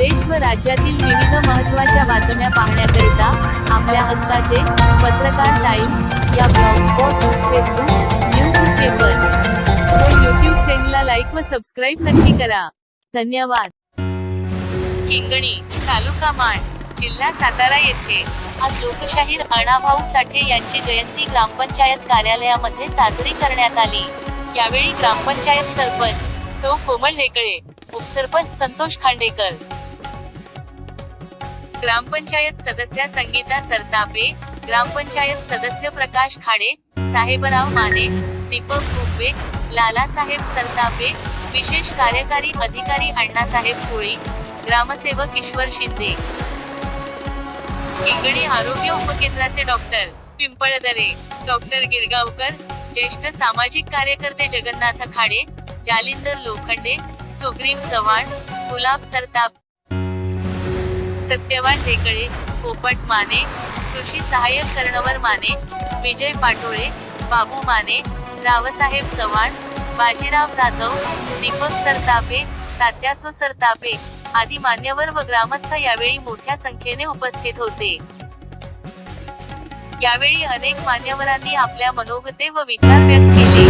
देश व राज्यातील विविध महत्त्वाच्या बातम्या पाहण्याकरिता आपल्या हक्काचे पत्रकार टाइम्स या ब्लॉगस्पॉट फेसबुक न्यूज पेपर. व यूट्यूब चॅनलला लाईक व सबस्क्राईब नक्की करा. धन्यवाद. हिंगणी तालुका माण जिल्हा सातारा येथे आज लोकशाहीर अण्णाभाऊ साठे यांची जयंती ग्रामपंचायत कार्यालयामध्ये साजरी करण्यात आली. यावेळी ग्रामपंचायत सरपंच सौ कोमल नेकळे उपसरपंच संतोष खांडेकर ग्रामपंचायत सदस्या संगीता सरतापे ग्रामपंचायत सदस्य प्रकाश खाडे साहेबराव माने दीपक भुपे लालासाहेब सरतापे विशेष कार्यकारी अधिकारी अण्णासाहेब कोळी ग्रामसेवक ईश्वर शिंदे. हिंगणी आरोग्य उपकेंद्राचे डॉक्टर पिंपळदरे डॉक्टर गिरगावकर ज्येष्ठ सामाजिक कार्यकर्ते जगन्नाथ खाडे जालिंदर लोखंडे सुग्रीव चव्हाण गुलाब सरताप सत्यवान ढेकळे पोपट माने कृषी सहाय्यक कर्णवर माने विजय पाटोळे बाबू माने रावसाहेब चव्हाण बाजीराव जाधव दीपक सरतापे तात्यासो सरतापे आदी मान्यवर व ग्रामस्थ यावेळी मोठ्या संख्येने उपस्थित होते. यावेळी अनेक मान्यवरांनी आपल्या मनोगते व विचार व्यक्त केले.